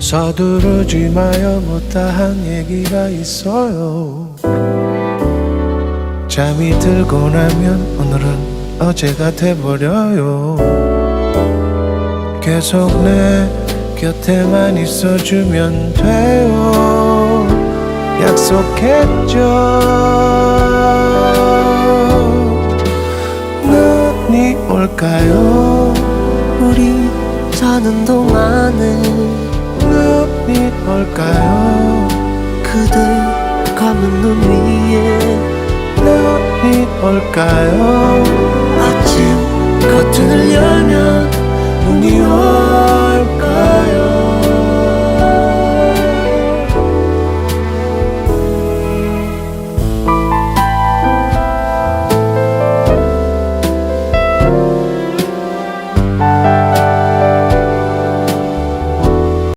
서두르지 마요. 못다한 얘기가 있어요. 잠이 들고 나면 오늘은 어제가 돼버려요. 계속 내 곁에만 있어주면 돼요. 약속했죠. 눈이 올까요? 우리 자는 동안에 올까요? 그대 감은 눈 위에 눈이 올까요? 아침